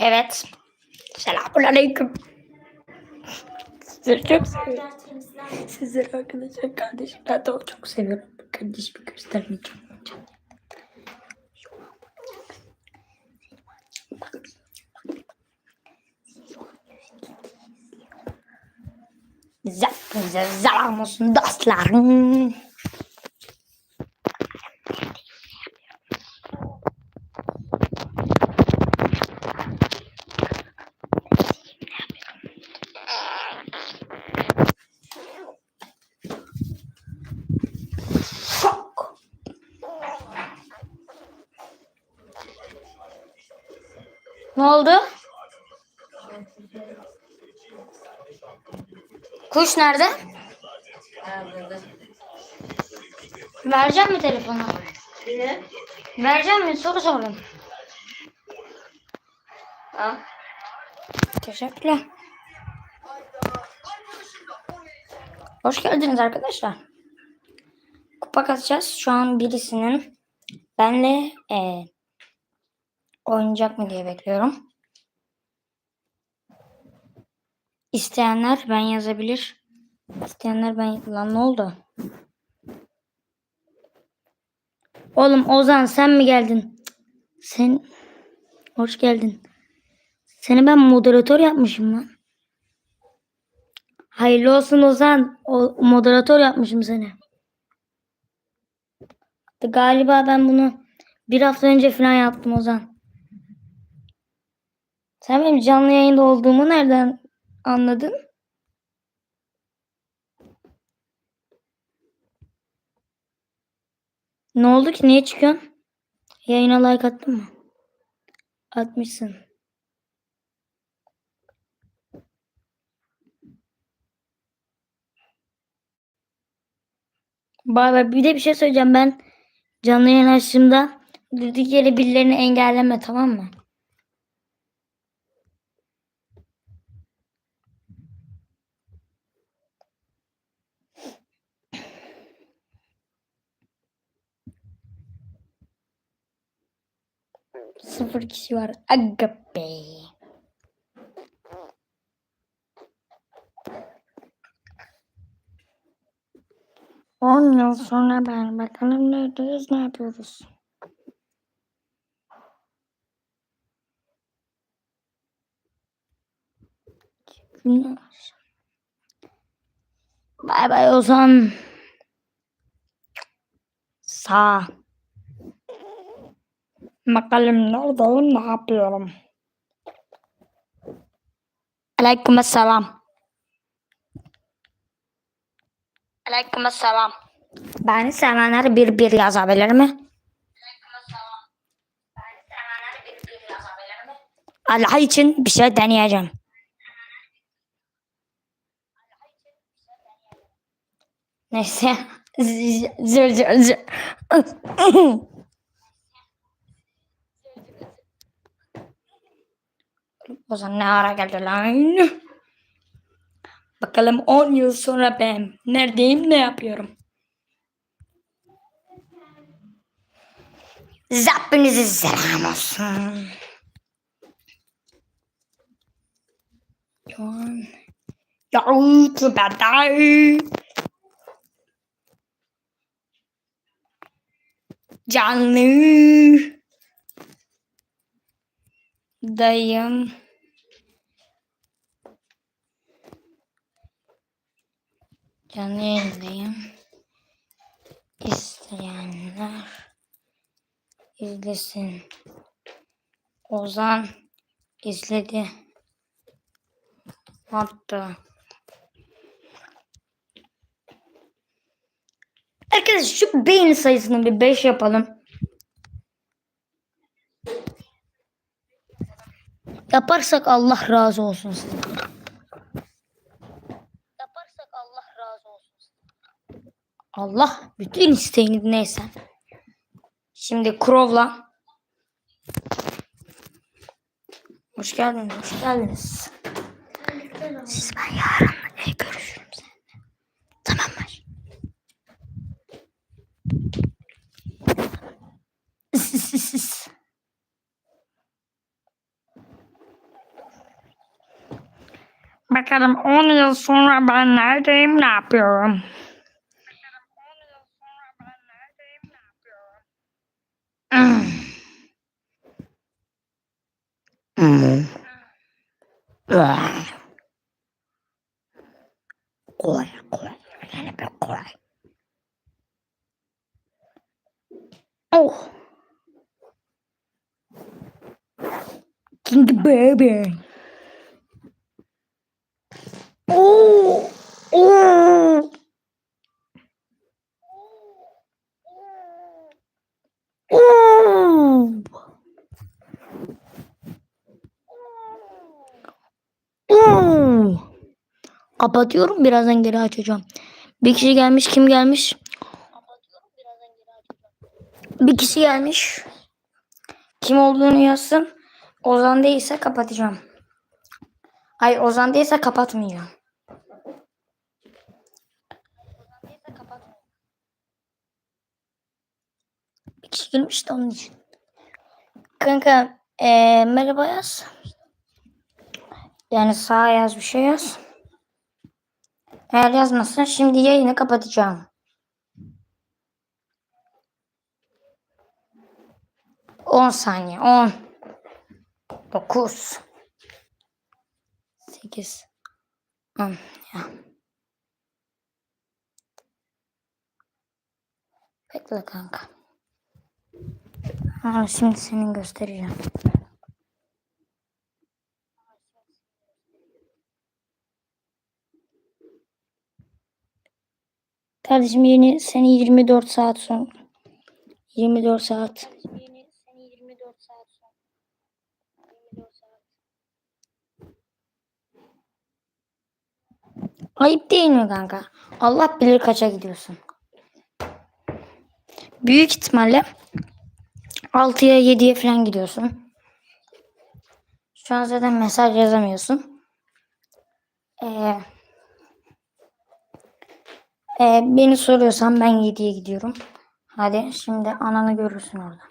Evet. Selamun aleyküm. Sizleri çok seviyorum. Sizleri arkadaşlar kardeşim. Ben de çok seviyorum. Kardeşimi göstermeyeceğim. Hepinize selam olsun dostlarım. Şok. Ne oldu? Kuş nerede? Vereceğim mi telefonu? Ne? Vereceğim mi? Soru sordum. Al. Teşekkürler. Hoş geldiniz arkadaşlar. Kupa kasacağız. Şu an birisinin benle e, oynayacak mı diye bekliyorum. İsteyenler ben yazabilir. İsteyenler ben... Lan ne oldu? Oğlum Ozan sen mi geldin? Sen... Hoş geldin. Seni ben moderatör yapmışım lan. Hayırlı olsun Ozan. O, moderatör yapmışım seni. Galiba ben bunu bir hafta önce falan yaptım Ozan. Sen benim canlı yayında olduğumu nereden anladın? Ne oldu ki? Niye çıkıyorsun? Yayına like attın mı? Atmışsın. Bay bay. Bir de bir şey söyleyeceğim. Ben canlı yayın açtığımda durduk yere birilerini engelleme tamam mı? Sıfır kişi var. Aga be. On yıl sonra ben bakalım neredeyiz ne yapıyoruz. Günler. Bay bay Ozan. Sağ. Bakalım neredeyim ne yapıyorum. Aleyküm selam. Aleyküm selam. Beni sevenler bir bir yazabilir mi? Allah için bir şey deneyeceğim. Neyse. Zır zır zır. O zaman ne ara geldi lan? Bakalım 10 yıl sonra ben neredeyim ne yapıyorum? Hepinize selam olsun. An YouTube'da canlı dayım canlı yayındayım. İsteyenler izlesin. Ozan izledi. Hatta Arkadaşlar şu beğeni sayısını bir 5 yapalım. Yaparsak Allah razı olsun size. Yaparsak Allah razı olsun size. Allah bütün isteğini neyse. Şimdi Crow'la Hoş geldiniz, hoş geldiniz. Siz ben yarın Bakalım 10 yıl sonra ben neredeyim, ne yapıyorum? Hmm. Hmm. Ah. Kolay kolay. Yani bir kolay. Oh. King baby. Kapatıyorum birazdan geri açacağım. Bir kişi gelmiş kim gelmiş? Bir kişi gelmiş. Kim olduğunu yazsın. Ozan değilse kapatacağım. Hayır Ozan değilse kapatmayacağım. Bir kişi girmiş de onun için. Kanka eee, merhaba yaz. Yani sağa yaz bir şey yaz. Eğer yazmazsan şimdi yayını kapatacağım. On saniye. On. Dokuz. Sekiz. On. Ya. Bekle kanka. Ha, şimdi senin göstereceğim. Kardeşim yeni seni 24 saat sonra 24 saat Ayıp değil mi kanka? Allah bilir kaça gidiyorsun. Büyük ihtimalle 6'ya 7'ye falan gidiyorsun. Şu an zaten mesaj yazamıyorsun. Ee, beni soruyorsan ben 7'ye gidiyorum. Hadi şimdi ananı görürsün orada.